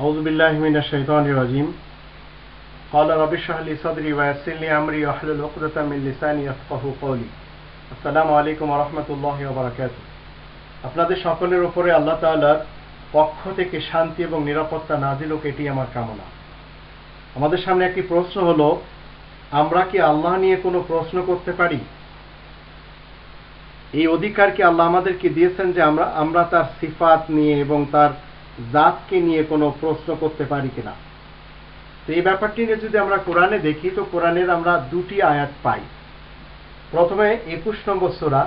أعوذ بالله من الشيطان الرجيم قال رب اشرح لي صدري ويسر لي أمري واحلل عقدة من لساني يفقهوا قولي আসসালামু আলাইকুম রহমতুল্লাহ বারাকাত আপনাদের সকলের উপরে আল্লাহ তাআলার পক্ষ থেকে শান্তি এবং নিরাপত্তা নাজিল হোক এটি আমার কামনা আমাদের সামনে একটি প্রশ্ন হলো আমরা কি আল্লাহ নিয়ে কোনো প্রশ্ন করতে পারি এই অধিকার কি আল্লাহ আমাদেরকে দিয়েছেন যে আমরা আমরা তার সিফাত নিয়ে এবং তার জাতকে নিয়ে কোনো প্রশ্ন করতে পারি কিনা? তো এই ব্যাপারটি নিয়ে যদি আমরা কোরআনে দেখি, তো কোরআনের আমরা দুটি আয়াত পাই। প্রথমে একুশ নম্বর সুরা।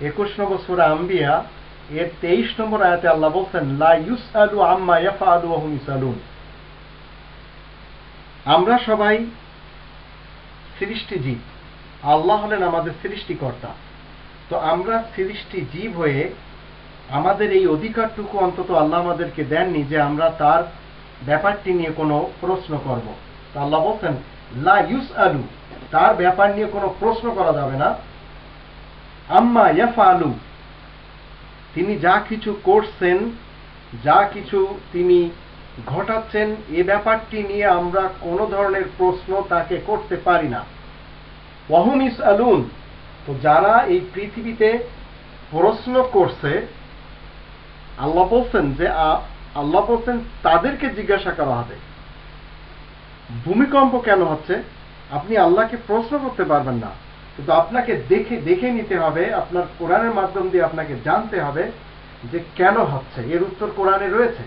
একুশ নম্বর সুরা আম্বিয়া, এর তেইশ নম্বর আয়াতে আল্লাহ বলছেন, লা ইউস আলু আম্মা ইয়াফা আলু আহম ইসালুন আমরা সবাই সৃষ্টি জীব আল্লাহ হলেন আমাদের সৃষ্টিকর্তা। তো আমরা সৃষ্টি জীব হয়ে আমাদের এই অধিকারটুকু অন্তত আল্লাহ আমাদেরকে দেননি যে আমরা তার ব্যাপারটি নিয়ে কোনো প্রশ্ন করব। তো আল্লাহ বলছেন, লা ইউস আলু তার ব্যাপার নিয়ে কোনো প্রশ্ন করা যাবে না। আম্মা ইয়াফা আলু তিনি যা কিছু করছেন, যা কিছু তিনি ঘটাচ্ছেন, এ ব্যাপারটি নিয়ে আমরা কোনো ধরনের প্রশ্ন তাকে করতে পারি না। ওয়াহুম ইস আলুন তো যারা এই পৃথিবীতে প্রশ্ন করছে আল্লাহ বলছেন যে আল্লাহ বলছেন তাদেরকে জিজ্ঞাসা করা হবে। ভূমিকম্প কেন হচ্ছে? আপনি আল্লাহকে প্রশ্ন করতে পারবেন না। কিন্তু আপনাকে দেখে দেখে নিতে হবে, আপনার কোরআনের মাধ্যম দিয়ে আপনাকে জানতে হবে যে কেন হচ্ছে। এর উত্তর কোরআনে রয়েছে।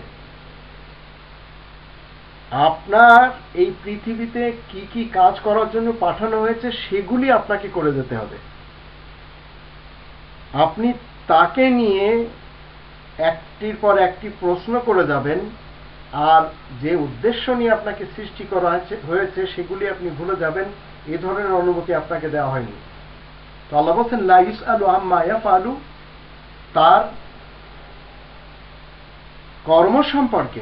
আপনার এই পৃথিবীতে কি কি কাজ করার জন্য পাঠানো হয়েছে, সেগুলি আপনাকে করে যেতে হবে। আপনি তাকে নিয়ে একটির পর একটি প্রশ্ন করে যাবেন, আর যে উদ্দেশ্য নিয়ে আপনাকে সৃষ্টি করা হয়েছে সেগুলি আপনি ভুলে যাবেন, এ ধরনের অনুমতি আপনাকে দেওয়া হয়নি। তো আল্লাহ বলছেন লাইস আলু আম্মা আলু তার কর্ম সম্পর্কে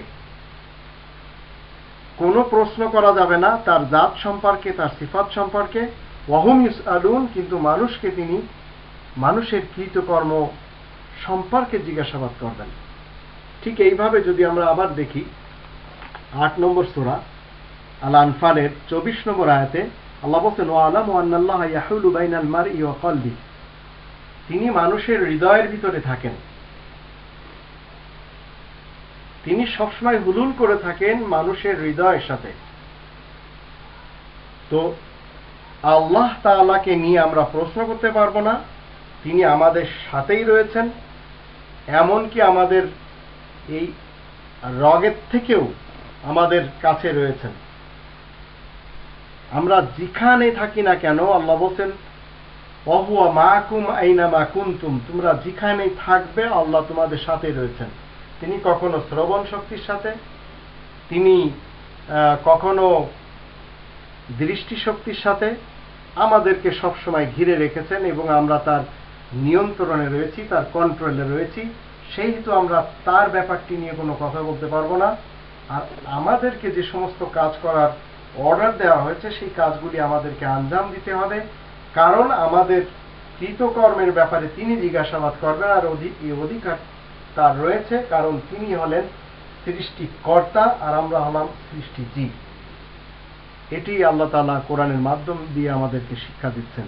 কোনো প্রশ্ন করা যাবে না, তার জাত সম্পর্কে, তার সিফাত সম্পর্কে। ওয়াহুম ইউস আলুন কিন্তু মানুষকে তিনি, মানুষের কৃতকর্ম সম্পর্কে জিজ্ঞাসাবাদ করবেন। ঠিক এইভাবে যদি আমরা আবার দেখি, আট নম্বর সুরা আল আনফালের চব্বিশ নম্বর আয়াতে আল্লাহ বলছেন ও ওয়ান্নাল্লাহ ইয়াহুলু বাইনাল মার ইয়া তিনি মানুষের হৃদয়ের ভিতরে থাকেন। তিনি সবসময় হুলুল করে থাকেন মানুষের হৃদয়ের সাথে। তো আল্লাহ তাআলাকে নিয়ে আমরা প্রশ্ন করতে পারব না। তিনি আমাদের সাথেই রয়েছেন। এমনকি আমাদের এই রগের থেকেও আমাদের কাছে রয়েছেন। আমরা যেখানে থাকি না কেন, আল্লাহ বলছেন অহুয়া মাকুম আইনা মা কুন্তুম। তোমরা যেখানেই থাকবে, আল্লাহ তোমাদের সাথে রয়েছেন। তিনি কখনো শ্রবণ শক্তির সাথে, তিনি কখনো দৃষ্টিশক্তির সাথে আমাদেরকে সবসময় ঘিরে রেখেছেন এবং আমরা তার নিয়ন্ত্রণে রয়েছি, তার কন্ট্রোলে রয়েছি সেই হেতু আমরা তার ব্যাপারটি নিয়ে কোনো কথা বলতে পারব না। আর আমাদেরকে যে সমস্ত কাজ করার অর্ডার দেওয়া হয়েছে, সেই কাজগুলি আমাদেরকে আঞ্জাম দিতে হবে। কারণ আমাদের কৃতকর্মের ব্যাপারে তিনি জিজ্ঞাসাবাদ করবেন, আর এই অধিকার তার রয়েছে, কারণ তিনি হলেন সৃষ্টিকর্তা আর আমরা হলাম সৃষ্টিজীব এটি আল্লাহ তালা কোরআনের মাধ্যম দিয়ে আমাদেরকে শিক্ষা দিচ্ছেন।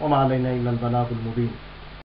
ওমা আলাইনা ইল্লাল বালাগুল মুবিন।